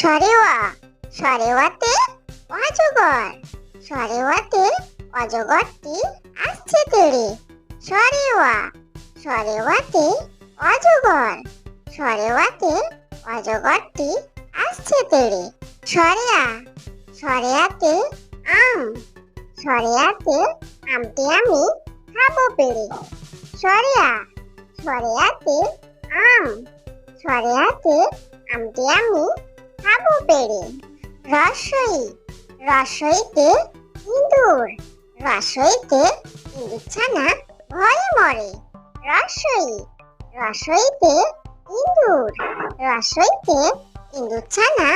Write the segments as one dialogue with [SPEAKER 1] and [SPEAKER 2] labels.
[SPEAKER 1] সরেওয়া। সরেওয়াতে অজগর। সরেওয়াতে অজগরটি আসছে তেড়ে সরেওয়া। সরেওয়াতে অজগর। সরেওয়াতে অজগরটি আসছে তেড়ে সরেয়া। সরেয়াতে আম। সরেয়াতে আমটি আমি খাব পেড়ে সরেয়া। সরেয়াতে আম। সরেয়াতে আমটি আমি খাব পেড়ে রসই রসইতে ইঁদুর রসইতে ইঁদুর ছানা ভয়ে মরে রসই রসইতে ইঁদুর রসইতে ইঁদুর ছানা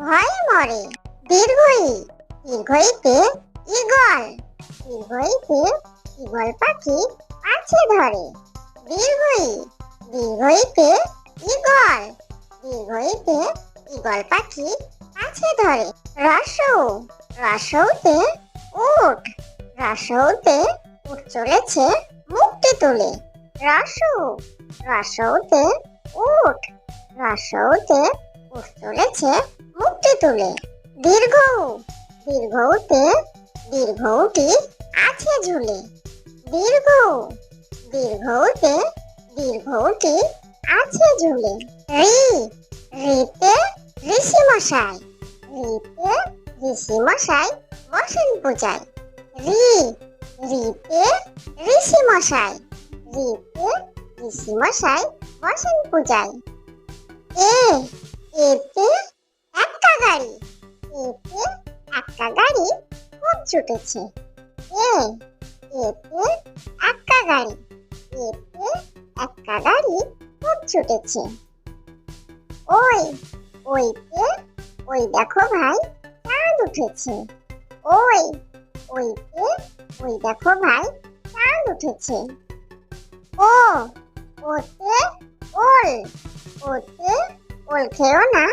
[SPEAKER 1] ভয়ে মরে, দীর্ঘই, দীর্ঘইতে ঈগল দীর্ঘইতে ঈগল পাখি আছে ধরে, দীর্ঘই, দীর্ঘইতে ঈগল, দীর্ঘইতে ঈগল পাখি আছে ধরে? রসৌ রসৌতে উট। রসৌতে উট চলেছে মুক্তি তুলে। রসৌ রসৌতে উট। রসৌতে উট চলেছে মুক্তি তুলে। দীর্ঘ দীর্ঘতে দীর্ঘটি আছে ঝুলে। দীর্ঘ দীর্ঘতে দীর্ঘটি আছে ঝুলে। রি। রিতে ঋষি মশাই রিতে ঋষি মশাই বসেন পূজায় রি রিতে ঋষি মশাই রিতে ঋষি মশাই বসেন পূজায় এ, এতে একটা গাড়ি। এতে একটা গাড়ি খুব ছুটেছে। এ, এতে একটা গাড়ি। এতে একটা গাড়ি খুব ছুটেছে। ওই ওইতে, ওই দেখো ভাই, চাঁদ উঠেছে। ওই, ওইতে, ওই দেখো ভাই, চাঁদ উঠেছে। ও, ওতে ওল ওতে ওল খেও না,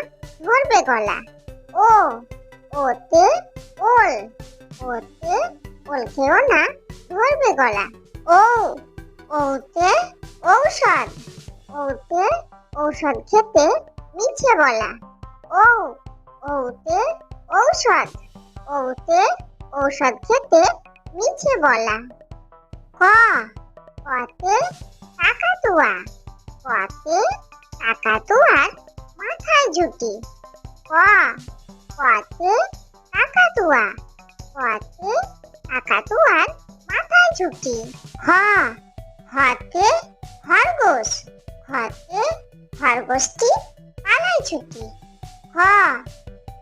[SPEAKER 1] ধরবে গলা। ও, ওতে ওল ওতে ওল খেও না, ধরবে গলা। ও, ওতে ঔষধ ওতে ঔষধ খেতে মিছে বলা ও ওতে ঔষধ ওতে ঔষধ খেতে মিছে বলা। ক কতে কাকাতুয়া কতে কাকাতুয়ার মাথায় ঝুটি ক কতে কাকাতুয়া কতে কাকাতুয়ার মাথায় ঝুটি হ, হতে খরগোশ, হতে খরগোশটি পালায় ছুটি হ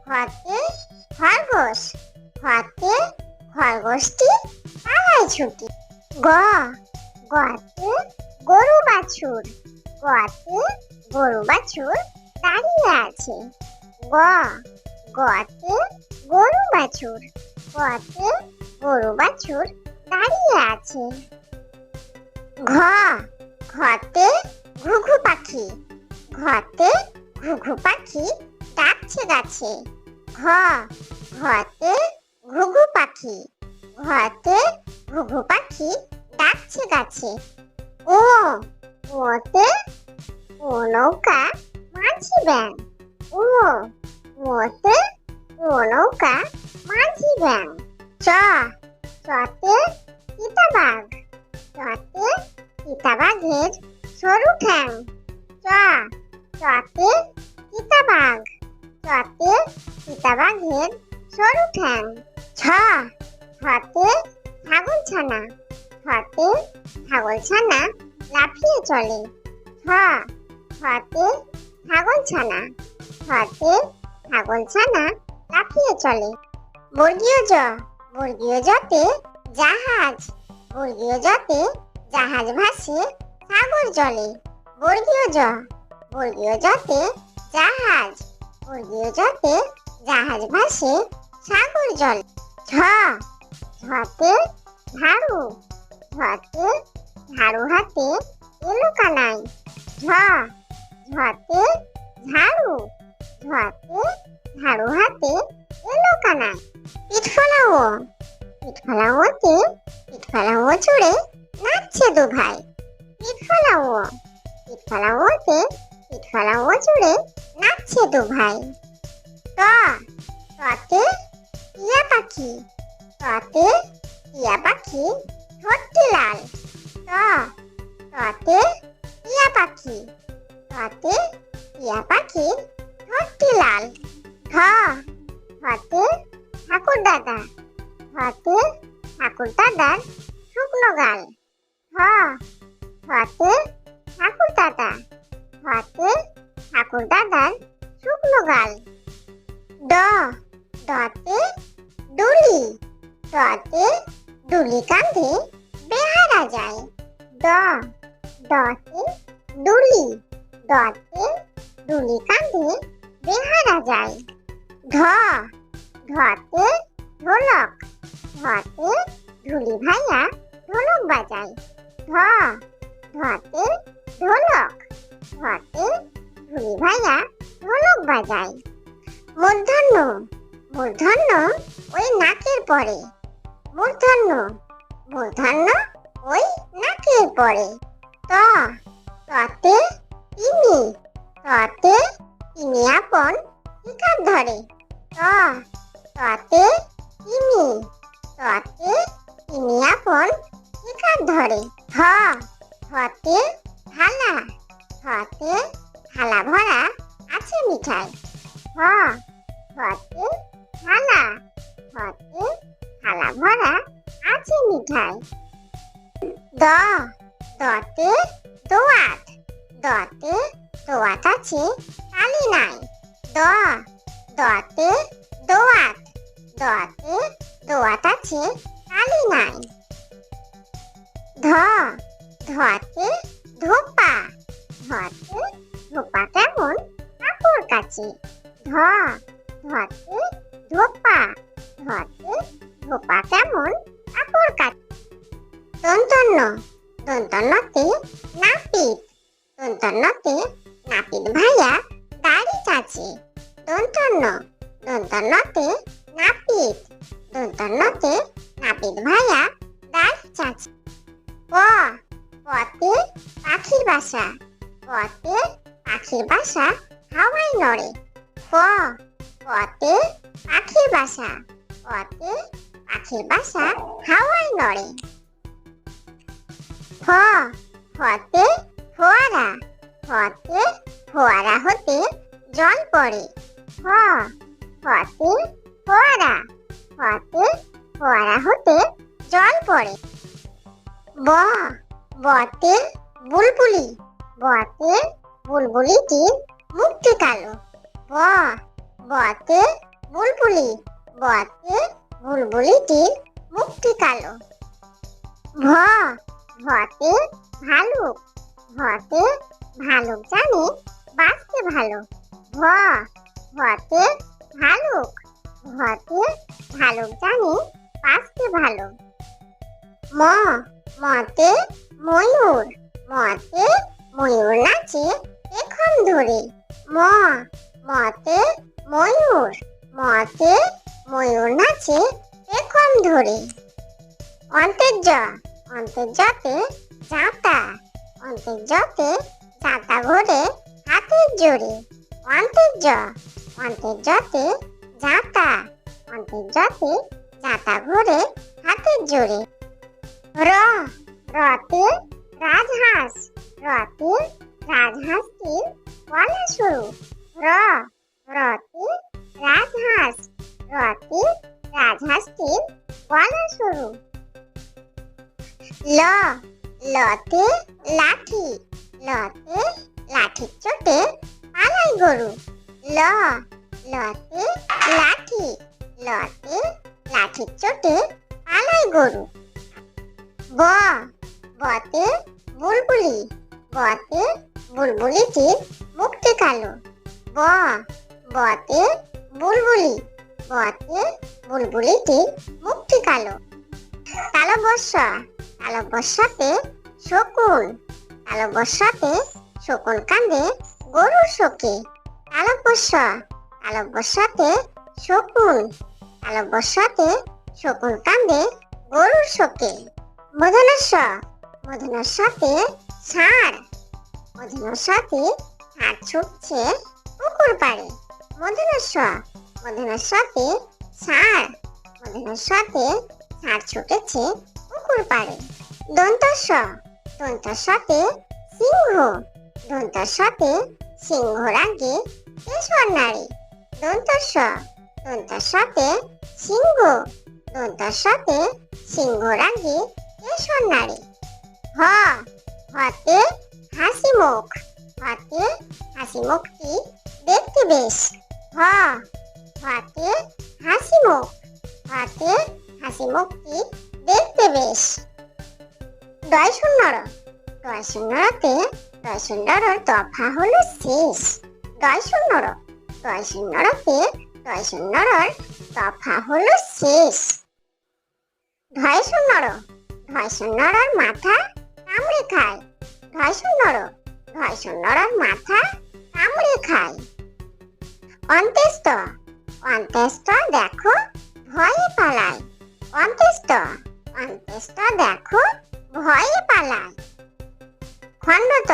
[SPEAKER 1] হতে খরগোশ হতে খরগোশটি পালায় ছুটি। গ গতে গরু বাছুর গতে গরু বাছুর দাঁড়িয়ে আছে। গ গতে গরু বাছুর গতে গরু বাছুর দাঁড়িয়ে আছে। ঘ ঘতে ঘুঘু পাখি ঘতে ঘুঘু পাখি ডাকছে গাছে ঘ ঘতে ঘুঘু পাখি ঘতে ঘুঘু পাখি ডাকছে গাছে ও ওতে ও নৌকা মাঝি ব্যাং ও ওতে ও নৌকা মাঝি ব্যাং চ, চতে চিতাবাঘ চতে চিতাবাঘের সরু ঠ্যাং। চ, চতে চিতাবাঘ চতে চিতাবাঘের সরু ঠ্যাং। ছ ছতে ছাগল ছানা ছতে ছাগল ছানা লাফিয়ে চলে। ছ ছতে ছাগল ছানা ছতে ছাগল ছানা লাফিয়ে চলে। বর্গীয় জ, বর্গীয় জতে জাহাজ। বর্গীয় জতে জাহাজ ভাসে সাগর জলে বর্গীয় জ, বর্গীয় জতে জাহাজ। বর্গীয় জতে জাহাজ ভাসে সাগর জলে। ঝ, ঝতে ঝাড়ু ঝতে ঝাড়ু হাতে এলো কানাই ঝ, ঝতে ঝাড়ু ঝতে ঝাড়ু হাতে এলো কানাই পিঠ ফলাও পিঠ ফলাওতে পিঠ ফলাও চড়ে নাচছে দু ভাই। পিঠ ফলাও পিঠ ফলাওতে দু ভাই। ট টতে টিয়া পাখি। টতে টিয়া পাখি ঠোঁটটি লাল ট টতে টিয়া পাখি। টতে টিয়া পাখি ঠোঁটটি লাল ঠ ঠতে ঠাকুর দাদা। ঠতে ঠাকুর দাদার শুকনো গাল। ঠ ঠতে ঠাকুর দাদা। ঠতে ঠাকুর দাদার শুকনো গাল ড ডতে ডুলি ডতে ডুলি কাঁধে বেহারা যায়। ড ডতে ডুলি ডতে ডুলি কাঁধে বেহারা যায়। ঢ ঢতে ঢোলক। ঢতে ঢুলি ভাইয়া ঢোলক বাজায়। ঢ ঢতে ঢোলক। ঢতে ঢুলি ভাইয়া ঢোলক বাজায়। মূর্ধন্য মূর্ধন্য ওই নাকের পরে। মূর্ধন্য মূর্ধন্য ওই নাকের পরে। ত, ততে তিনি ততে তিনি আপন শিকার ধরে। ত, ততে তিনি ততে তিনি আপন শিকার ধরে। থ থতে থালা থতে থালা ভরা আছে, মিঠাই। থ থতে থালা থতে থালা ভরা? আছে, মিঠাই। দ, দতে দোয়াত। দতে দোয়াত আছে তালি নাই। দ, দতে দোয়াত। দতে দোয়াত আছে তালি নাই। ধ, ধতে ধোপা। ধতে ধোপা কেমন? কাপড় ধ ধতে ধোপা ধতে ধোপা কাপড় কাছে দন্তন্যতে নাপিত নাপিত ভাইয়া দাড়ি চাচে। দন্তন্য দন্তন্যতে নাপিত দন্তন্যতে নাপিত ভাইয়া দাড়ি চাচে। প পতে পাখির বাসা পতে পাখির বাসা হাওয়ায় নড়ে। প পতে পাখির বাসা পতে পাখির বাসা হাওয়ায় নড়ে। ফ ফতে ফোয়ারা ফতে ফোয়ারা হতে জল পড়ে। ফ ফতে ফোয়ারা ফতে ফোয়ারা হতে জল পড়ে। ব, বতে বুলবুলি, বতে বুলবুলিটির মুক্তি কালো। ব, বতে বুলবুলি, বতে বুলবুলিটির মুক্তি কালো। ভ, ভতে ভালুক ভতে ভালুক জানে বাঁচতে ভালো। ভ, ভতে ভালুক ভতে ভালুক জানে বাঁচতে ভালো। ম, মতে ময়ূর মতে ময়ূর নাচে এখন ধরে। ম, মতে ময়ূর মতে ময়ূর নাচে এখন ধরে। অন্তর্য অন্তর্যতে জাঁতা অন্তর্যতে জাঁতা ঘোরে হাতের জোরে। অন্তর্য অন্তর্যতে জাঁতা অন্তর্যতে জাঁতা ঘোরে হাতের জোরে। র রতে রাজহাঁস রতে রাজহাঁসটির সরু র রতে রাজহাঁস। রতে রাজহাঁসটির গলা সরু ল, লতে লাঠি। লতে লাঠির চোটে পালাই গরু। ল, লতে লাঠি। লতে লাঠির চোটে পালাই গরু। ব বতে বুলবুলি। বতে বুলবুলিটির মুক্তি কালো। ব, বতে বুলবুলি, বতে বুলবুলিটির মুক্তি কালো। তালবস্যা তালবস্যাতে শকুন তালবস্যাতে শকুন কান্দে গরুর শোকে। তালবস্যা তালবস্যাতে শকুন তালবস্যাতে শকুন কান্দে গরুর শোকে। মধুনস্য মধুনস্যাতে ষাঁড়। মধুনস্যাতে ষাঁড় ছুটছে পুকুর পাড়ে। মধুনস্য মধুনের সাথে ষাঁড় মধুনের সাথে ষাঁড় ছুটেছে পুকুর পাড়ে। দন্তস দন্তর সাথে সিংহ, দন্তর সাথে সিংহর আগে কেশর নারী দন্তস দন্তর সাথে সিংহ, দন্তর সাথে সিংহর আগে কেশর নারী হ, হতে হাসি মুখ হতে হাসি মুখটি দেখতে বেশ। হ হতে হাসি মুখ হতে হাসি মুখটি দেখতে বেশ। দয় শূন্যর দয় শূন্যরতে দয় শূন্যর দফা হলো শেষ। দয় শূন্যর দয় শূন্যরতে দয় শূন্যর দফা হলো শেষ। ধয় শূন্যর ধয় শূন্যর মাথা কামড়ে খায়। ধয় শূন্যর ধয় শূন্যর মাথা কামড়ে খায়। অন্ত্যেষ্ট অন্ত্যেষ্ট দেখো, ভয়ে পালায়। অন্ত্যেষ্ট অন্ত্যেষ্ট দেখো, ভয়ে পালায়। খণ্ডত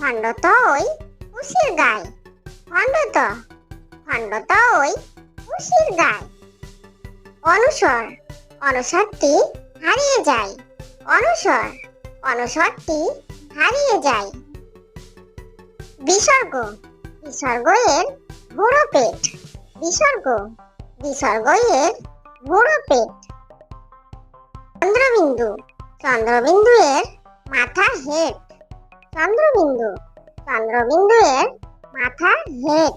[SPEAKER 1] খণ্ডত ওই উশির গায়। খণ্ডত খণ্ডত ওই উশির গায়। অনুসর, অনুসরটি হারিয়ে যায়। অনুসর, অনুসরটি হারিয়ে যায়। বিসর্গ। বিসর্গ এর বুড়ো পেট। বিসর্গ। বিসর্গ এর বুড়ো পেট। চন্দ্রবিন্দু। চন্দ্রবিন্দু এর মাথা হেড। চন্দ্রবিন্দু। চন্দ্রবিন্দু এর মাথা হেড।